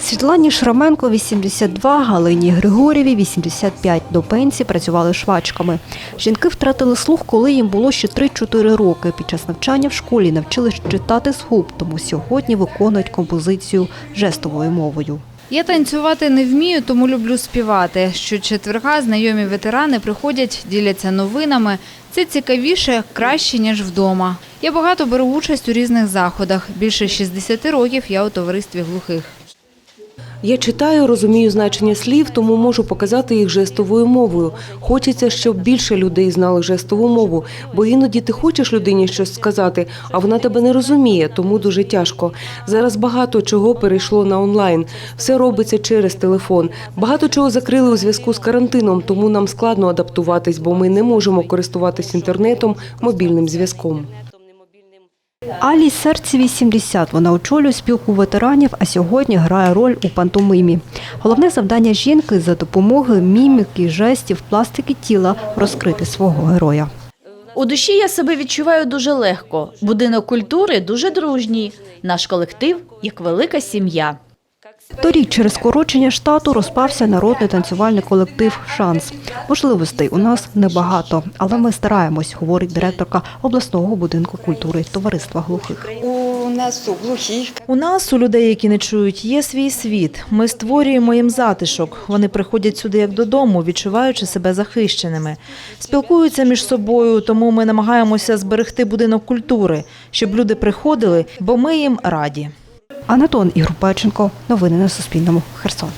Світлані Шраменко 82, Галині Григорєві 85. До пенсії працювали швачками. Жінки втратили слух, коли їм було ще 3-4 роки. Під час навчання в школі навчились читати з губ, тому сьогодні виконують композицію жестовою мовою. Я танцювати не вмію, тому люблю співати. Щочетверга знайомі ветерани приходять, діляться новинами. Це цікавіше, краще, ніж вдома. Я багато беру участь у різних заходах. Більше 60 років я у товаристві глухих. Я читаю, розумію значення слів, тому можу показати їх жестовою мовою. Хочеться, щоб більше людей знали жестову мову, бо іноді ти хочеш людині щось сказати, а вона тебе не розуміє, тому дуже тяжко. Зараз багато чого перейшло на онлайн. Все робиться через телефон. Багато чого закрили у зв'язку з карантином, тому нам складно адаптуватись, бо ми не можемо користуватись інтернетом, мобільним зв'язком. Алі серці 80. Вона очолює спілку ветеранів, а сьогодні грає роль у пантомимі. Головне завдання жінки за допомогою міміки, жестів, пластики тіла розкрити свого героя. У душі я себе відчуваю дуже легко. Будинок культури дуже дружній. Наш колектив як велика сім'я. Торік через скорочення штату розпався народний танцювальний колектив Шанс. Можливостей у нас небагато, але ми стараємось, говорить директорка обласного будинку культури товариства глухих. У нас у глухих У нас, у людей, які не чують, є свій світ. Ми створюємо їм затишок. Вони приходять сюди як додому, відчуваючи себе захищеними. Спілкуються між собою, тому ми намагаємося зберегти будинок культури, щоб люди приходили, бо ми їм раді. Анатон Ігор Печенко. Новини на Суспільному. Херсон.